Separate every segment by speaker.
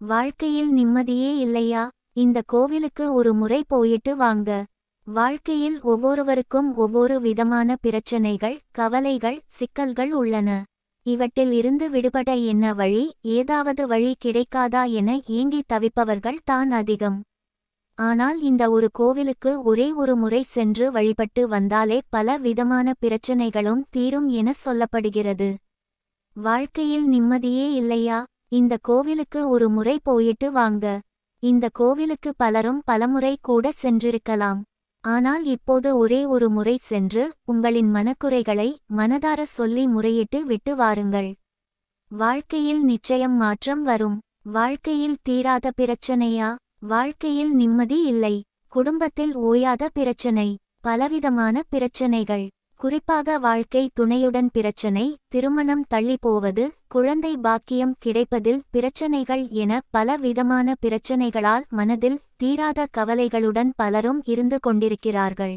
Speaker 1: வாழ்க்கையில் நிம்மதியே இல்லையா? இந்த கோவிலுக்கு ஒரு முறை போயிட்டு வாங்க. வாழ்க்கையில் ஒவ்வொருவருக்கும் ஒவ்வொரு விதமான பிரச்சனைகள் கவலைகள் சிக்கல்கள் உள்ளன. இவற்றில் இருந்து விடுபட என்ன வழி? ஏதாவது வழி கிடைக்காதா என ஏங்கி தவிப்பவர்கள் தான் அதிகம். ஆனால் இந்த ஒரு கோவிலுக்கு ஒரே ஒரு முறை சென்று வழிபட்டு வந்தாலே பல விதமான பிரச்சனைகளும் தீரும் என சொல்லப்படுகிறது. வாழ்க்கையில் நிம்மதியே இல்லையா? இந்த கோவிலுக்கு ஒரு முறை போயிட்டு வாங்க. இந்த கோவிலுக்கு பலரும் பலமுறை கூட சென்றிருக்கலாம். ஆனால் இப்போது ஒரே ஒரு முறை சென்று உங்களின் மனக்குறைகளை மனதார சொல்லி முறையிட்டு விட்டு வாருங்கள். வாழ்க்கையில் நிச்சயம் மாற்றம் வரும். வாழ்க்கையில் தீராத பிரச்சனையா? வாழ்க்கையில் நிம்மதி இல்லை. குடும்பத்தில் ஓயாத பிரச்சனை. பலவிதமான பிரச்சனைகள். குறிப்பாக வாழ்க்கை துணையுடன் பிரச்சனை திருமணம் தள்ளிப்போவது குழந்தை பாக்கியம் கிடைப்பதில் பிரச்சனைகள் என பல விதமான பிரச்சனைகளால் மனதில் தீராத கவலைகளுடன் பலரும் இருந்து கொண்டிருக்கிறார்கள்.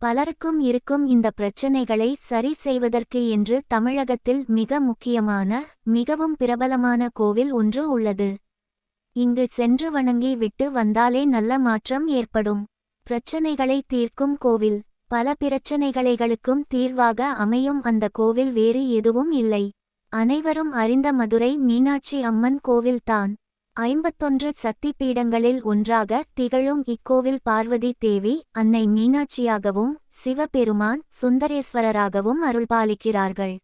Speaker 1: பலருக்கும் இருக்கும் இந்த பிரச்சனைகளை சரி செய்வதற்கு என்று தமிழகத்தில் மிக முக்கியமான மிகவும் பிரபலமான கோவில் ஒன்று உள்ளது. இங்கு சென்று வணங்கி விட்டு வந்தாலே நல்ல மாற்றம் ஏற்படும். பிரச்சனைகளை தீர்க்கும் கோவில். பல பிரச்சனைகளைகளுக்கும் தீர்வாக அமையும் அந்த கோவில் வேறு எதுவும் இல்லை. அனைவரும் அறிந்த மதுரை மீனாட்சி அம்மன் கோவில்தான். ஐம்பத்தொன்று சக்தி பீடங்களில் ஒன்றாக திகழும் இக்கோவில் பார்வதி தேவி அன்னை மீனாட்சியாகவும் சிவபெருமான் சுந்தரேஸ்வரராகவும் அருள்பாலிக்கிறார்கள்.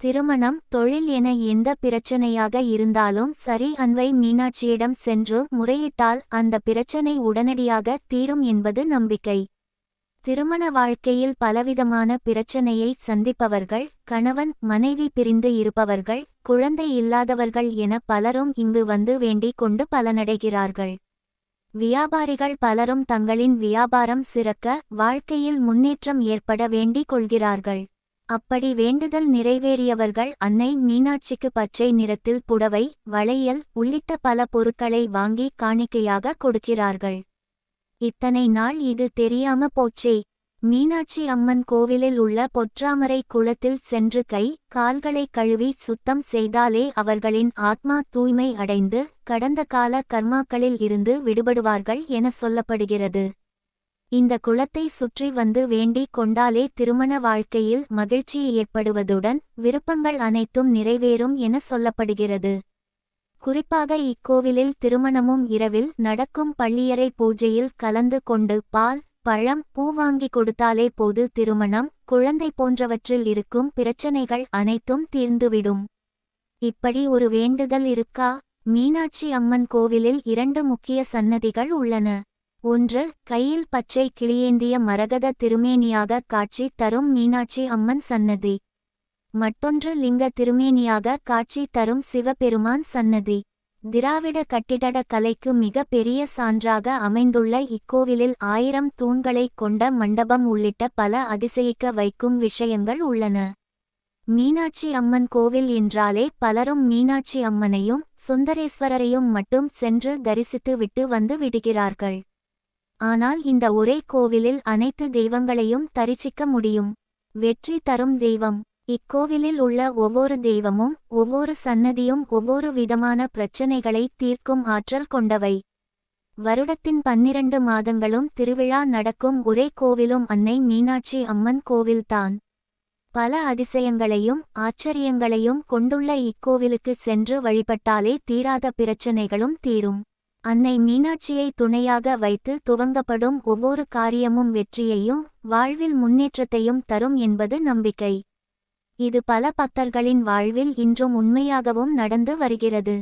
Speaker 1: திருமணம் தொழில் என எந்த பிரச்சனையாக இருந்தாலும் சரி அன்வை மீனாட்சியிடம் சென்று முறையிட்டால் அந்த பிரச்சனை உடனடியாக தீரும் என்பது நம்பிக்கை. திருமண வாழ்க்கையில் பலவிதமான பிரச்சனையை சந்திப்பவர்கள் கணவன் மனைவி பிரிந்து இருப்பவர்கள் குழந்தை இல்லாதவர்கள் என பலரும் இங்கு வந்து வேண்டிக் கொண்டு பலனடைகிறார்கள். வியாபாரிகள் பலரும் தங்களின் வியாபாரம் சிறக்க வாழ்க்கையில் முன்னேற்றம் ஏற்பட வேண்டிக் கொள்கிறார்கள். அப்படி வேண்டுதல் நிறைவேறியவர்கள் அன்னை மீனாட்சிக்கு பச்சை நிறத்தில் புடவை வளையல் உள்ளிட்ட பல பொருட்களை வாங்கி காணிக்கையாக கொடுக்கிறார்கள். இத்தனை நாள் இது தெரியாம போச்சே. மீனாட்சி அம்மன் கோவிலில் உள்ள பொற்றாமரை குளத்தில் சென்று கை கால்களை கழுவி சுத்தம் செய்தாலே அவர்களின் ஆத்மா தூய்மை அடைந்து கடந்த கால கர்மாக்களில் இருந்து விடுபடுவார்கள் என சொல்லப்படுகிறது. இந்த குளத்தை சுற்றி வந்து வேண்டிக் கொண்டாலே திருமண வாழ்க்கையில் மகிழ்ச்சி ஏற்படுவதுடன் விருப்பங்கள் அனைத்தும் நிறைவேறும் என சொல்லப்படுகிறது. குறிப்பாக இக்கோவிலில் திருமணமும் இரவில் நடக்கும் பள்ளியறை பூஜையில் கலந்து கொண்டு பால் பழம் பூ வாங்கி கொடுத்தாலே போது திருமணம் குழந்தை போன்றவற்றில் இருக்கும் பிரச்சனைகள் அனைத்தும் தீர்ந்துவிடும். இப்படி ஒரு வேண்டுதல் இருக்கா? மீனாட்சி அம்மன் கோவிலில் இரண்டு முக்கிய சன்னதிகள் உள்ளன. ஒன்று கையில் பச்சை கிளியேந்திய மரகத திருமேனியாக காட்சி தரும் மீனாட்சி அம்மன் சன்னதி. மற்றொன்று லிங்க திருமேனியாக காட்சி தரும் சிவபெருமான் சன்னதி. திராவிட கட்டிடட கலைக்கு மிக பெரிய சான்றாக அமைந்துள்ள இக்கோவிலில் ஆயிரம் தூண்களைக் கொண்ட மண்டபம் உள்ளிட்ட பல அதிசயிக்க வைக்கும் விஷயங்கள் உள்ளன. மீனாட்சி அம்மன் கோவில் என்றாலே பலரும் மீனாட்சி அம்மனையும் சுந்தரேஸ்வரரையும் மட்டும் சென்று தரிசித்து விட்டு வந்து விடுகிறார்கள். ஆனால் இந்த ஒரே கோவிலில் அனைத்து தெய்வங்களையும் தரிசிக்க முடியும். வெற்றி தரும் தெய்வம். இக்கோவிலில் உள்ள ஒவ்வொரு தெய்வமும் ஒவ்வொரு சன்னதியும் ஒவ்வொரு விதமான பிரச்சனைகளை தீர்க்கும் ஆற்றல் கொண்டவை. வருடத்தின் பன்னிரண்டு மாதங்களும் திருவிழா நடக்கும் ஒரே கோவிலும் அன்னை மீனாட்சி அம்மன் கோவில்தான். பல அதிசயங்களையும் ஆச்சரியங்களையும் கொண்டுள்ள இக்கோவிலுக்கு சென்று வழிபட்டாலே தீராத பிரச்சனைகளும் தீரும். அன்னை மீனாட்சியை துணையாக வைத்து துவங்கப்படும் ஒவ்வொரு காரியமும் வெற்றியையும் வாழ்வில் முன்னேற்றத்தையும் தரும் என்பது நம்பிக்கை. இது பல பக்தர்களின் வாழ்வில் இன்றும் உண்மையாகவும் நடந்து வருகிறது.